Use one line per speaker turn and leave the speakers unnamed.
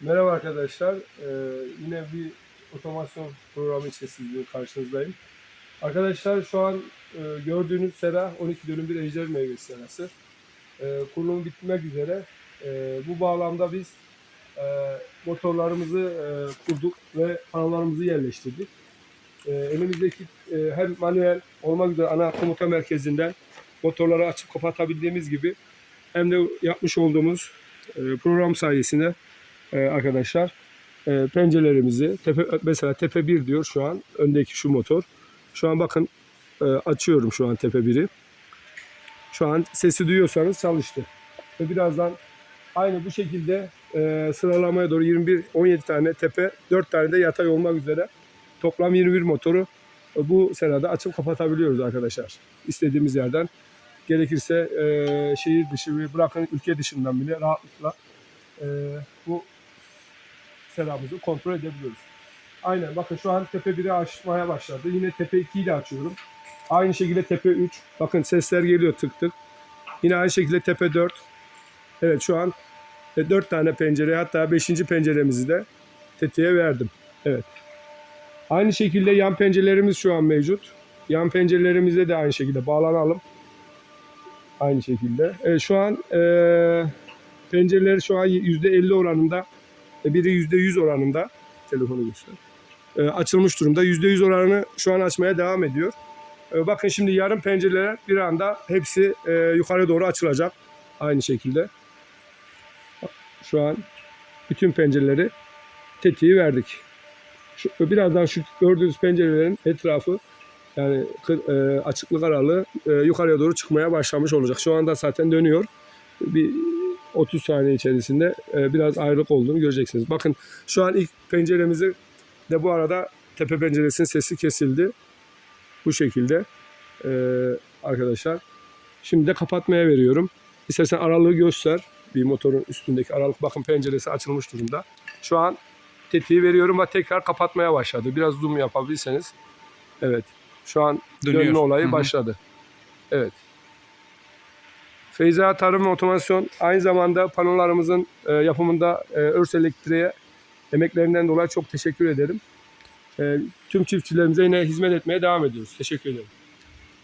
Merhaba arkadaşlar. Ee, yine bir otomasyon programı için sizin karşınızdayım. Arkadaşlar şu an e, gördüğünüz sera 12 dönüm bir ejder meyvesi serası. E, kurulum bitmek üzere. E, bu bağlamda biz e, motorlarımızı e, kurduk ve panolarımızı yerleştirdik. E, elimizdeki e, hem manuel olmak üzere ana komuta merkezinden motorları açıp kapatabildiğimiz gibi hem de yapmış olduğumuz e, program sayesinde e, arkadaşlar e, pencerelerimizi tepe, mesela tepe 1 diyor şu an öndeki şu motor. Şu an bakın e, açıyorum şu an tepe 1'i. Şu an sesi duyuyorsanız çalıştı. Ve birazdan aynı bu şekilde sıralamaya doğru 21 17 tane tepe 4 tane de yatay olmak üzere toplam 21 motoru e, bu serada açıp kapatabiliyoruz arkadaşlar. İstediğimiz yerden gerekirse e, şehir dışı ve bırakın ülke dışından bile rahatlıkla e, bu selamımızı kontrol edebiliyoruz. Aynen bakın şu an tepe 1'i açmaya başladı. Yine tepe 2'yi de açıyorum. Aynı şekilde tepe 3. Bakın sesler geliyor tık tık. Yine aynı şekilde tepe 4. Evet şu an 4 tane pencere hatta 5. penceremizi de tetiğe verdim. Evet. Aynı şekilde yan pencerelerimiz şu an mevcut. Yan pencerelerimize de aynı şekilde bağlanalım. Aynı şekilde. Evet, şu an eee pencereleri şu an %50 oranında e, biri %100 oranında telefonu göster. E, açılmış durumda. %100 oranını şu an açmaya devam ediyor. E, bakın şimdi yarım pencereler bir anda hepsi e, yukarı doğru açılacak. Aynı şekilde. Şu an bütün pencereleri tetiği verdik. Şu, birazdan şu gördüğünüz pencerelerin etrafı yani e, açıklık aralığı e, yukarıya doğru çıkmaya başlamış olacak. Şu anda zaten dönüyor. Bir 30 saniye içerisinde e, biraz ayrılık olduğunu göreceksiniz. Bakın şu an ilk penceremizi de bu arada tepe penceresinin sesi kesildi. Bu şekilde e, arkadaşlar. Şimdi de kapatmaya veriyorum. İstersen aralığı göster. Bir motorun üstündeki aralık bakın penceresi açılmış durumda. Şu an tetiği veriyorum ve tekrar kapatmaya başladı. Biraz zoom yapabilirseniz. Evet. Şu an
Dönüyor.
dönme olayı
Hı hı.
başladı. Evet. Feyza Tarım ve Otomasyon aynı zamanda panolarımızın e, yapımında e, Örs Elektriğe emeklerinden dolayı çok teşekkür ederim. E, tüm çiftçilerimize yine hizmet etmeye devam ediyoruz. Teşekkür ederim.